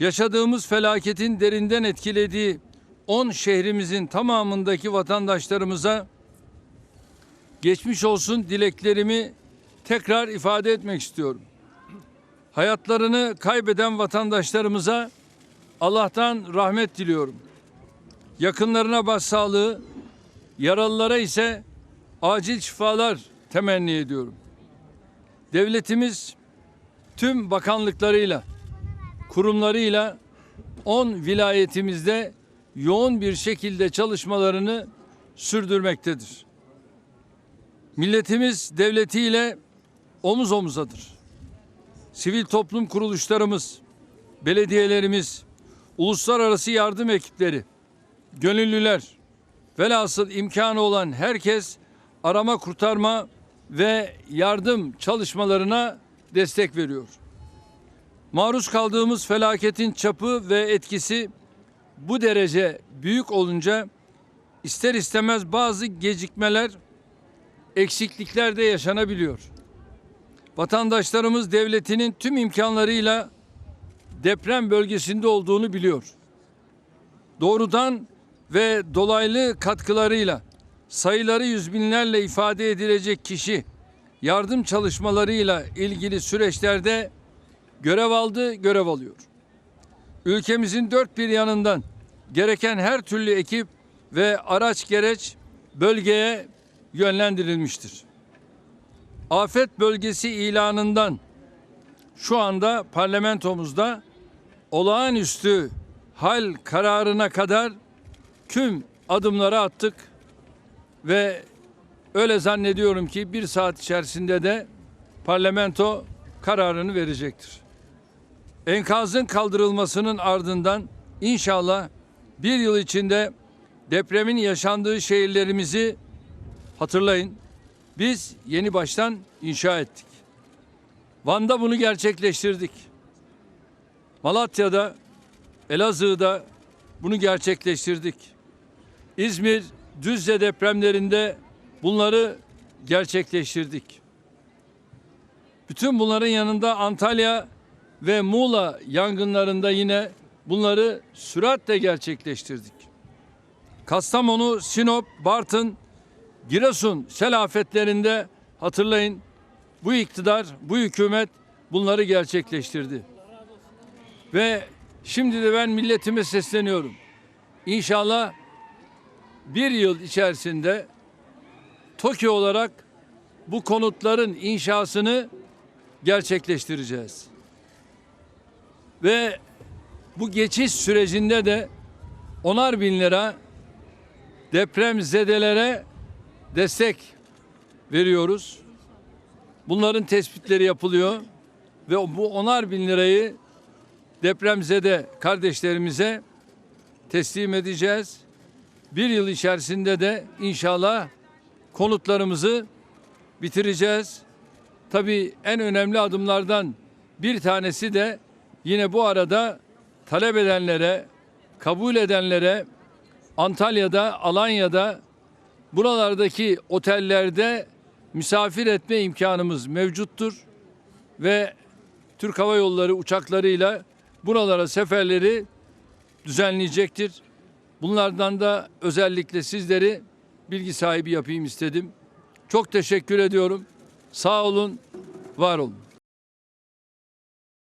yaşadığımız felaketin derinden etkilediği 10 şehrimizin tamamındaki vatandaşlarımıza geçmiş olsun dileklerimi tekrar ifade etmek istiyorum. Hayatlarını kaybeden vatandaşlarımıza Allah'tan rahmet diliyorum. Yakınlarına başsağlığı, yaralılara ise acil şifalar temenni ediyorum. Devletimiz tüm bakanlıklarıyla, kurumlarıyla 10 vilayetimizde yoğun bir şekilde çalışmalarını sürdürmektedir. Milletimiz devletiyle omuz omuzadır. Sivil toplum kuruluşlarımız, belediyelerimiz, uluslararası yardım ekipleri, gönüllüler, velhasıl imkanı olan herkes arama kurtarma ve yardım çalışmalarına destek veriyor. Maruz kaldığımız felaketin çapı ve etkisi bu derece büyük olunca ister istemez bazı gecikmeler, eksiklikler de yaşanabiliyor. Vatandaşlarımız devletinin tüm imkanlarıyla deprem bölgesinde olduğunu biliyor. Doğrudan ve dolaylı katkılarıyla sayıları yüz binlerle ifade edilecek kişi yardım çalışmalarıyla ilgili süreçlerde görev aldı, görev alıyor. Ülkemizin dört bir yanından gereken her türlü ekip ve araç gereç bölgeye yönlendirilmiştir. Afet bölgesi ilanından şu anda parlamentomuzda olağanüstü hal kararına kadar tüm adımları attık ve öyle zannediyorum ki bir saat içerisinde de parlamento kararını verecektir. Enkazın kaldırılmasının ardından inşallah bir yıl içinde depremin yaşandığı şehirlerimizi hatırlayın. Biz yeni baştan inşa ettik. Van'da bunu gerçekleştirdik. Malatya'da, Elazığ'da bunu gerçekleştirdik. İzmir, Düzce depremlerinde bunları gerçekleştirdik. Bütün bunların yanında Antalya ve Muğla yangınlarında yine bunları süratle gerçekleştirdik. Kastamonu, Sinop, Bartın, Giresun sel afetlerinde hatırlayın bu iktidar, bu hükümet bunları gerçekleştirdi. Ve şimdi de ben milletime sesleniyorum. İnşallah bir yıl içerisinde TOKİ olarak bu konutların inşasını gerçekleştireceğiz. Ve bu geçiş sürecinde de onar bin lira deprem zedelere destek veriyoruz. Bunların tespitleri yapılıyor ve bu onar bin lirayı depremzede kardeşlerimize teslim edeceğiz. Bir yıl içerisinde de inşallah konutlarımızı bitireceğiz. Tabii en önemli adımlardan bir tanesi de yine bu arada talep edenlere, kabul edenlere Antalya'da, Alanya'da buralardaki otellerde misafir etme imkanımız mevcuttur ve Türk Hava Yolları uçaklarıyla buralara seferleri düzenleyecektir. Bunlardan da özellikle sizleri bilgi sahibi yapayım istedim. Çok teşekkür ediyorum. Sağ olun, var olun.